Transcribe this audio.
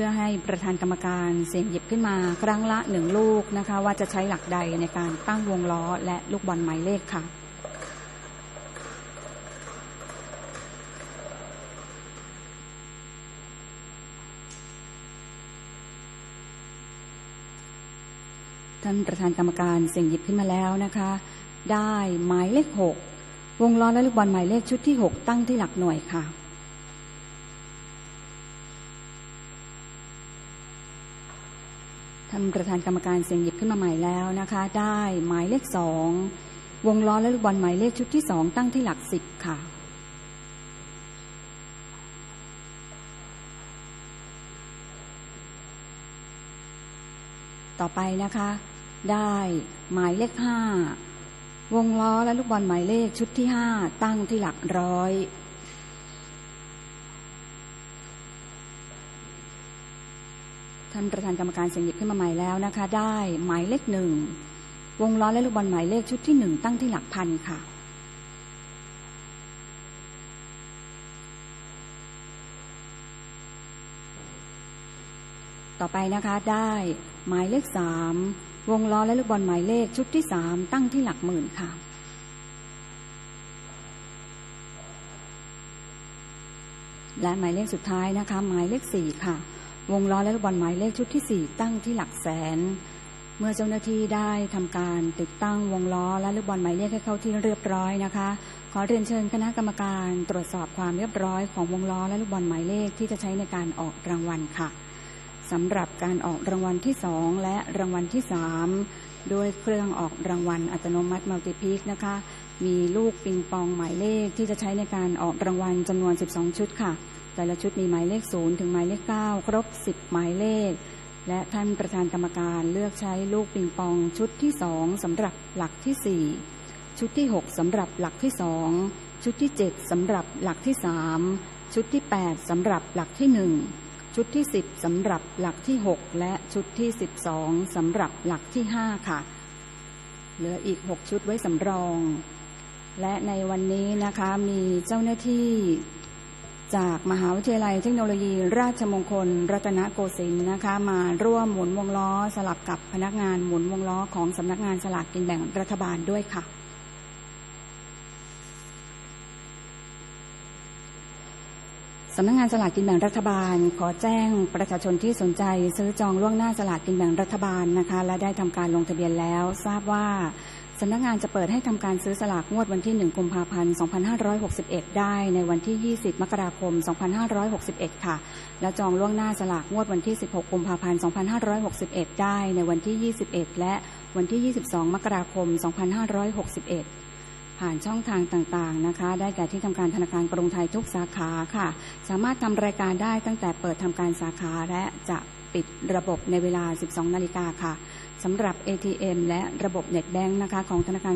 พื่อให้ประธานกรรมการเสี่ยงหยิบขึ้นมาครั้งละหนึ่งลูกนะคะ ว่าจะใช้หลักใดในการตั้งวงล้อและลูกบอลหมายเลขค่ะท่านประธานกรรมการเสี่ยงหยิบขึ้นมาแล้วนะคะ ได้หมายเลขหกวงล้อและลูกบอลหมายเลขชุดที่หกตั้งที่หลักหน่วยค่ะ ท่านประธานกรรมการเสียงหยิบขึ้นมาใหม่แล้วนะคะ ได้หมายเลขสองวงล้อและลูกบอลหมายเลขชุดที่สองตั้งที่หลักสิบค่ะ ต่อไปนะคะ ได้หมายเลขห้าวงล้อและลูกบอลหมายเลขชุดที่ห้าตั้งที่หลักร้อย ท่านประธานกรรมการเสียงหยิบขึ้นมาใหม่แล้วนะคะ ได้หมายเลขหนึ่งวงล้อและลูกบอลหมายเลขชุดที่หนึ่งตั้งที่หลักพันค่ะ ต่อไปนะคะได้หมายเลขสามวงล้อและลูกบอลหมายเลขชุดที่สามตั้งที่หลักหมื่นค่ะและหมายเลขสุดท้ายนะคะ หมายเลขสี่ค่ะ วงล้อและลูกบอลหมายเลขชุดที่สี่ตั้งที่หลักแสน เมื่อเจ้าหน้าที่ได้ทำการติดตั้งวงล้อและลูกบอลหมายเลขให้เข้าที่เรียบร้อยนะคะ ขอเรียนเชิญคณะกรรมการตรวจสอบความเรียบร้อยของวงล้อและลูกบอลหมายเลขที่จะใช้ในการออกรางวัลค่ะสำหรับการออกรางวัลที่สองและรางวัลที่สามด้วยเครื่องออกรางวัลอัตโนมัติมัลติพีคนะคะ มีลูกปิงปองหมายเลขที่จะใช้ในการออกรางวัลจำนวน 12 ชุดค่ะ แต่ละชุดมีหมายเลข 0 ถึงหมายเลข 9 ครบ 10 หมายเลข และท่านประธานกรรมการเลือกใช้ลูกปิงปองชุดที่ 2สำหรับหลักที่ 4 ชุดที่ 6สำหรับหลักที่ 2 ชุดที่ 7สำหรับหลักที่ 3 ชุดที่ 8สำหรับหลักที่ 1 ชุดที่ 10สำหรับหลักที่ 6 และชุดที่ 12สำหรับหลักที่ 5 ค่ะ เหลืออีก 6 ชุดไว้สำรอง และในวันนี้นะคะมีเจ้าหน้าที่ จากมหาวิทยาลัยเทคโนโลยี ราชมงคล รัตนโกสินทร์นะคะ มาร่วมหมุนวงล้อสลับกับพนักงานหมุนวงล้อของสำนักงานสลากกินแบ่งรัฐบาลด้วยค่ะ สำนักงานสลากกินแบ่งรัฐบาล ขอแจ้งประชาชนที่สนใจ ซื้อจองล่วงหน้าสลากกินแบ่งรัฐบาลนะคะ และได้ทำการลงทะเบียนแล้ว ทราบว่า สำนักงานจะเปิดให้ทำการซื้อสลากงวดวันที่ 1 กุมภาพันธ์ 2561 ได้ในวันที่ 20 มกราคม 2561 ค่ะ และจองล่วงหน้าสลากงวดวันที่ 16 กุมภาพันธ์ 2561 ได้ในวันที่ 21 และวันที่ 22 มกราคม 2561ผ่านช่องทางต่างๆนะคะ ได้แก่ที่ทำการธนาคารกรุงไทยทุกสาขาค่ะ สามารถทำรายการได้ตั้งแต่เปิดทำการสาขาและจะ ปิดระบบในเวลา 12 นาฬิกาค่ะสำหรับ ATM และระบบเน็ตแบงค์นะคะของธนาคาร